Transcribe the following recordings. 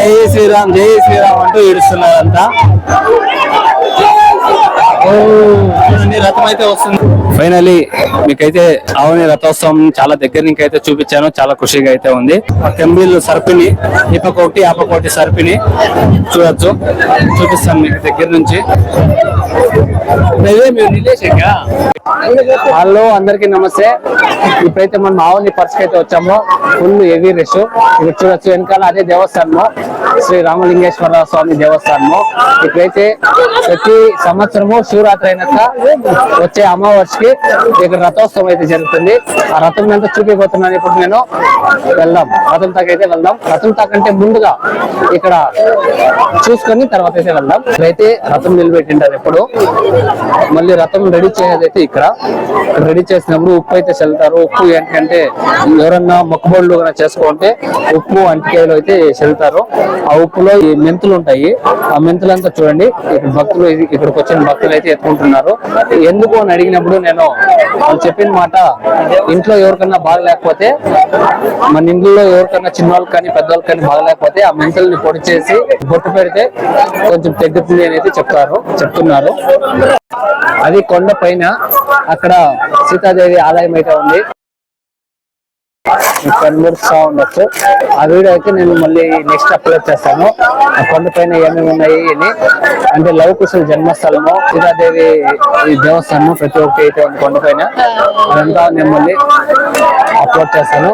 జై శ్రీరామ్ జై శ్రీరామ్ అంటూ ఏడుస్తున్నారంతా ఓ, రథం అయితే వస్తుంది. ఫైనలీ మీకైతే ఆవుని రథోత్సవం చాలా దగ్గర నుంచి అయితే చూపించాను. చాలా ఖుషిగా అయితే ఉంది. కెంబీలు సర్పిని ఈ పక్క సర్పిని చూడొచ్చు. చూపిస్తాను మీకు దగ్గర నుంచి. ఇదే మీరు నిలేశాక హలో అందరికి నమస్తే. ఇప్పుడైతే మనం ఆవుని పరిస్థితి అయితే వచ్చాము. ఫుల్ హెవీ రష్ ఇక్కడ చూడొచ్చు వెనకాల అదే దేవస్థానము. శ్రీ రామలింగేశ్వర స్వామి దేవస్థానము. ఇక్కడైతే ప్రతి సంవత్సరము శివరాత్రి అయినాక వచ్చే అమావాస్యకి ఇక్కడ రథోత్సవం అయితే జరుగుతుంది. ఆ రథం ఎంత చూపిపోతున్నాను ఇప్పుడు నేను వెళ్దాం. రథం తాక అయితే వెళ్దాం. రథం తాకంటే ముందుగా ఇక్కడ చూసుకొని తర్వాత అయితే వెళ్దాం. ఇక్కడైతే రథం నిలబెట్టింటారు ఎప్పుడు. మళ్ళీ రథం రెడీ చేసేది ఇక్కడ. రెడీ చేసినప్పుడు ఉప్పు అయితే చల్లుతారు. ఉప్పు ఏంటంటే ఎవరన్నా మొక్కుబడులు చేసుకుంటే ఉప్పు అంటికాయలు అయితే చల్లుతారు. ఆ ఉప్పులో ఈ మెంతులు ఉంటాయి. ఆ మెంతులంతా చూడండి. ఇక్కడ భక్తులు ఇక్కడికి వచ్చిన భక్తులు అయితే ఎత్తుకుంటున్నారు. ఎందుకు అని అడిగినప్పుడు నేను వాళ్ళు చెప్పిన మాట ఇంట్లో ఎవరికన్నా బాగలేకపోతే మన ఇంట్లో ఎవరికన్నా చిన్నవాళ్ళకి కానీ పెద్దవాళ్ళకి కానీ బాగలేకపోతే ఆ మెంతుల్ని పొడి చేసి బొట్టు పెడితే కొంచెం తగ్గుతుంది అని అయితే చెప్తారు చెప్తున్నారు. అది కొండ పైన అక్కడ సీతాదేవి ఆలయం అయితే ఉంది. మీకు ఉండొచ్చు. ఆ వీడియో అయితే నేను మళ్ళీ నెక్స్ట్ అప్లోడ్ చేస్తాను. ఆ కొండ పైన ఏమేమి ఉన్నాయి అని. అంటే లవ్ కుశల జన్మస్థలము సీతాదేవి దేవస్థానము ప్రతి ఒక్కటి అయితే ఉంది కొండ పైన. అదంతా నేను మళ్ళీ అప్లోడ్ చేస్తాను.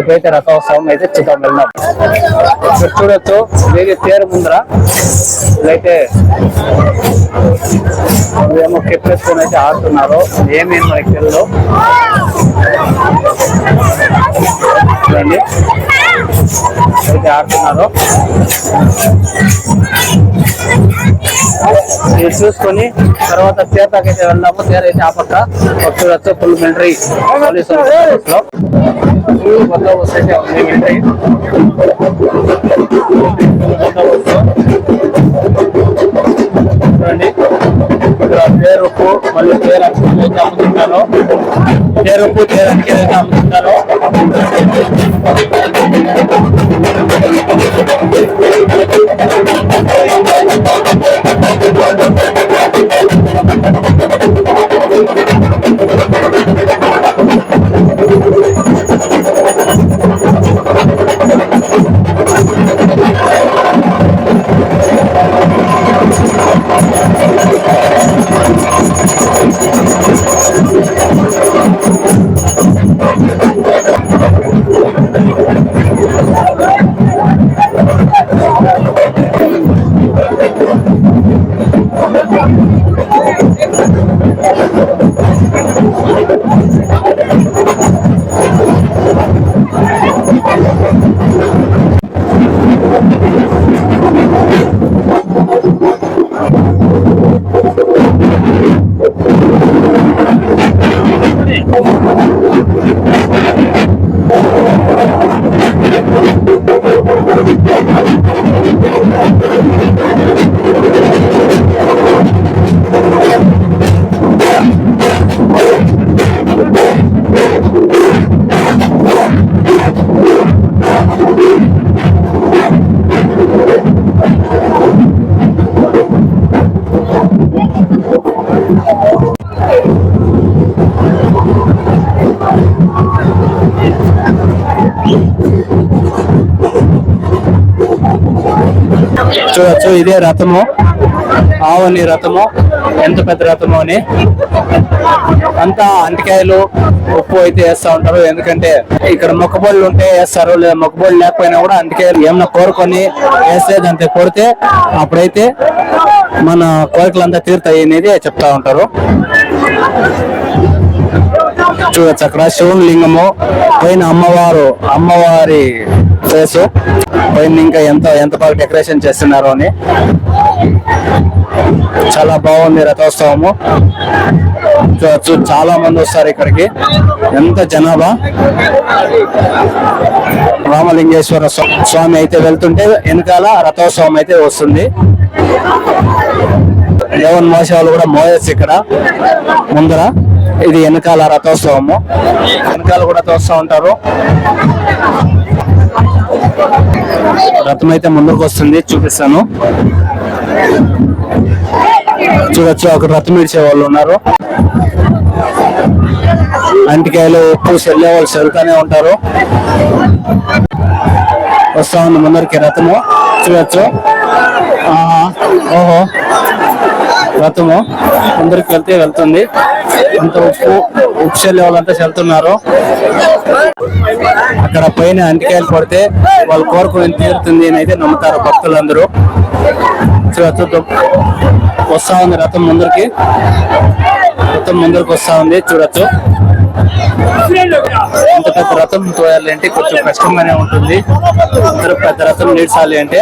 ఇప్పుడైతే రథోత్సవం అయితే చూద్దాం వెళ్దాం. ఇక్కడ చూడొచ్చు వేరే పేరు ముందర. ఇదైతే ఏమో కెప్పేసుకొని అయితే ఆడుతున్నారు. ఏమేమి మనకి తెలియదు చూడండి. అయితే ఆడుతున్నారు ఇది చూసుకొని తర్వాత తీర్థకైతే వెళ్దాము. తీర అయితే ఆ పక్క ఒక చూడొచ్చు. ఫుల్ మిలిటరీ పోలీసు లో. ఫుల్ బందోబస్తు అయితే ఉంది మిలిటరీ బందోబస్తు చూడండి. ఇక్కడ మళ్ళీ పేరు అక్షరాలు అయితే అమ్ముతుంటారు పేరుప్పు పేరు అక్షరాలు చూడొచ్చు ఇదే రథము. ఆవని రథము ఎంత పెద్ద రథము అని. అంతా అంటికాయలు ఉప్పు అయితే వేస్తా ఉంటారు. ఎందుకంటే ఇక్కడ మొక్కబోళ్ళు ఉంటే వేస్తారు లేదా మొక్కబళ్ళు లేకపోయినా కూడా అంటికాయలు ఏమన్నా కోరుకొని వేస్తే దాంతో కొడితే అప్పుడైతే మన కోరికలంతా తీరుతాయి అనేది చెప్తా ఉంటారు. చూడొచ్చు అక్కడ. శివుని లింగము పైన అమ్మవారు అమ్మవారి ఫేస్ పైన ఇంకా ఎంత ఎంత బాగా డెకరేషన్ చేస్తున్నారు అని. చాలా బాగుంది రథోత్సవము. చూడచ్చు చాలా మంది వస్తారు ఇక్కడికి. ఎంత జనాభా. రామలింగేశ్వర స్వామి అయితే వెళ్తుంటే వెనకాల రథోత్సవం అయితే వస్తుంది. దేవుని మోసాలు కూడా మోయచ్చు ఇక్కడ. ముందర. ఇది వెనకాల రథోత్సవము. వెనకాల కూడా తోస్తూ ఉంటారు. రథం అయితే ముందుకు వస్తుంది చూపిస్తాను. చూడొచ్చు ఒక రథం ఇడిచే వాళ్ళు ఉన్నారు. అంటికాయలు ఉప్పు చెల్లే వాళ్ళు చెల్లుతూనే ఉంటారు. వస్తా ఉంది ముందరికి రథము. చూడొచ్చు. ఓహో. రథము ముందరికి వెళ్తే వెళ్తుంది. అంత ఉప్పు ఉప్పు వాళ్ళంతా చెల్తున్నారు. అక్కడ పైన అంటికాయలు పడితే వాళ్ళు కోరుకుని తీరుతుంది అని అయితే నమ్ముతారు భక్తులందరూ. చూడొచ్చు వస్తా ఉంది రథం ముందరికి. రథం ముందరికి వస్తా ఉంది చూడొచ్చు. ఇంత పెద్ద రథం తోయాలి అంటే కొంచెం కష్టంగానే ఉంటుంది. అందరూ పెద్ద రథం నీడ్చాలి అంటే.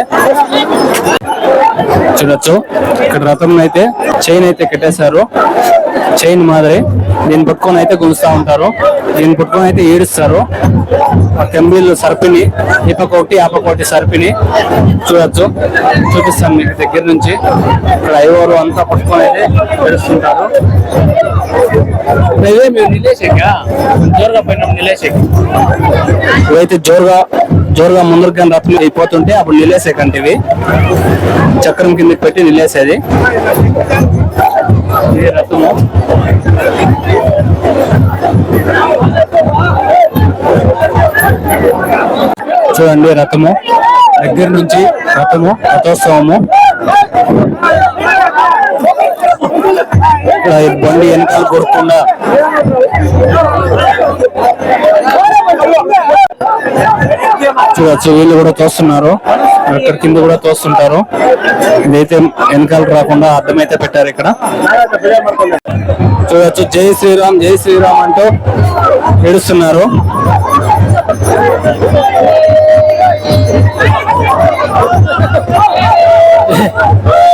చూడొచ్చు. ఇక్కడ రథం అయితే చైన్ అయితే కట్టేశారు. చైన్ మాదిరి. దీన్ని పట్టుకొని అయితే గుంజుతా ఉంటారు. దీన్ని పట్టుకొని అయితే ఏడుస్తారు. ఆ కంబీలు సర్పిని ఈ పక్క ఒకటి ఒకటి సర్పిని చూడొచ్చు. చూపిస్తాను మీకు దగ్గర నుంచి. ఇక్కడ ఐవోరు అంతా పట్టుకొని అయితే ఏడుస్తుంటారు. మేము నిలేసాక జోరుగా పైన నిలేసాక ఇవైతే జోరుగా జోరుగా ముందరికి కానీ రత్నం అయిపోతుంటే అప్పుడు నిలేసేకంటే ఇవి చక్రం కిందకి పెట్టి నిలేసేది. ఇది రథము చూడండి రథము దగ్గర నుంచి రథము రథోత్సవము. బండి వెనకాల కొరకుండా చూడొచ్చు వీళ్ళు కూడా తోస్తున్నారు. అక్కడ కింద కూడా తోస్తుంటారు. ఇదైతే వెనకాల రాకుండా అర్థమైతే పెట్టారు ఇక్కడ. చూడొచ్చు జై శ్రీరామ్ జై శ్రీరామ్ అంటూ ఏడుస్తున్నారు.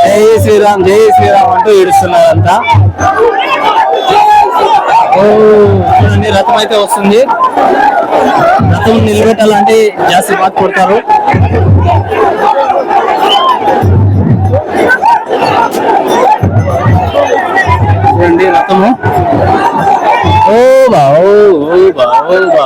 జై శ్రీరామ్ జై శ్రీరామ్ అంటూ ఏడుస్తున్నారంతా చూడండి రథం అయితే వస్తుంది. రథం నిలబెట్టాలంటే జాస్తి బాధ కొడతారు చూడండి రథము. ఓ బా ఓ ఓ బా ఓ బా.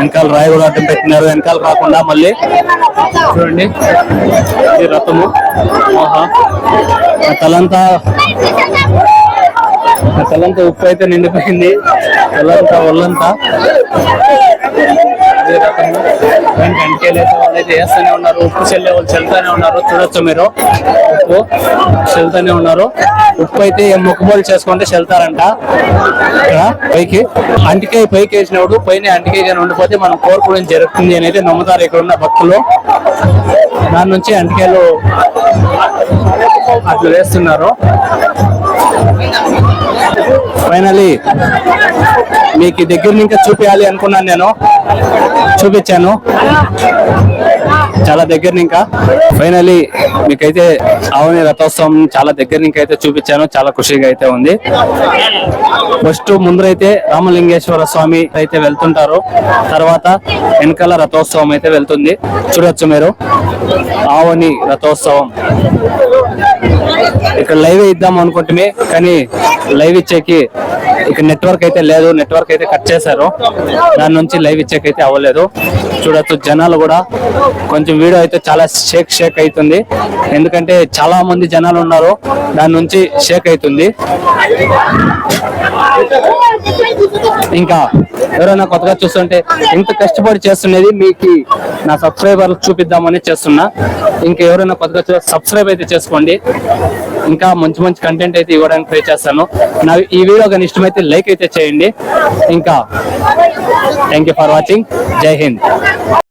వెనకాల రాయి కూడా అడ్డం పెట్టినారు. వెనకాల రాకుండా మళ్ళీ చూడండి. ఈ రథము. ఆహా. ఆ తలంతా ఆ తలంతా ఉప్పు అయితే నిండిపోయింది. తలంతా ఒళ్ళంతా. అదే రకము దానికి వాళ్ళు అయితే వేస్తూనే ఉన్నారు ఉప్పు చెల్లే వాళ్ళు చెల్తానే ఉన్నారు చూడొచ్చు మీరు. ఉప్పు చెల్తూనే ఉన్నారు. ఉప్పు అయితే ఏం మొక్కుబోలు చేసుకుంటే చెల్తారంట ఇక్కడ పైకి అంటికాయ పైకి వేసినప్పుడు పైన అంటికాయ కానీ ఉండిపోతే మనం కోరుకోవడం జరుగుతుంది అని అయితే నమ్ముతారు ఇక్కడ ఉన్న భక్తులు. దాని నుంచి అంటికాయలు అట్లా వేస్తున్నారు. ఫైనలీ మీకు దగ్గర ఇంకా చూపించాలి అనుకున్నాను నేను. చూపించాను. చాలా దగ్గర ఇంకా ఫైనలీ మీకైతే ఆవుని రథోత్సవం చాలా దగ్గర నుంచి అయితే చూపించాను. చాలా ఖుషిగా అయితే ఉంది. ఫస్ట్ ముందరైతే రామలింగేశ్వర స్వామి అయితే వెళ్తుంటారు. తర్వాత వెనకాల రథోత్సవం అయితే వెళ్తుంది. చూడొచ్చు మీరు. ఆవుని రథోత్సవం. ఇక్కడ లైవ్ ఇద్దాం అనుకుంటున్నాయి కానీ లైవ్ ఇచ్చేకి ఇక నెట్వర్క్ అయితే లేదు నెట్వర్క్ అయితే కట్ చేశారు. దాని నుంచి లైవ్ ఇచ్చేకైతే అవ్వలేదు. చూడొచ్చు జనాలు కూడా కొంచెం వీడియో అయితే చాలా షేక్ షేక్ అవుతుంది. ఎందుకంటే చాలా మంది జనాలు ఉన్నారు దాని నుంచి షేక్ అవుతుంది. ఇంకా ఎవరైనా కొత్తగా చూస్తుంటే ఇంత కష్టపడి చేస్తున్నది మీకు నా సబ్స్క్రైబర్ చూపిద్దామని చేస్తున్నా. ఇంకా ఎవరైనా కొత్తగా సబ్స్క్రైబ్ అయితే చేసుకోండి. ఇంకా మంచి మంచి కంటెంట్ అయితే ఇవ్వడానికి ట్రై చేస్తాను. నా ఈ వీడియో కానీ ఇష్టమైతే లైక్ అయితే చేయండి. ఇంకా థ్యాంక్ యూ ఫర్ వాచింగ్ జై హింద్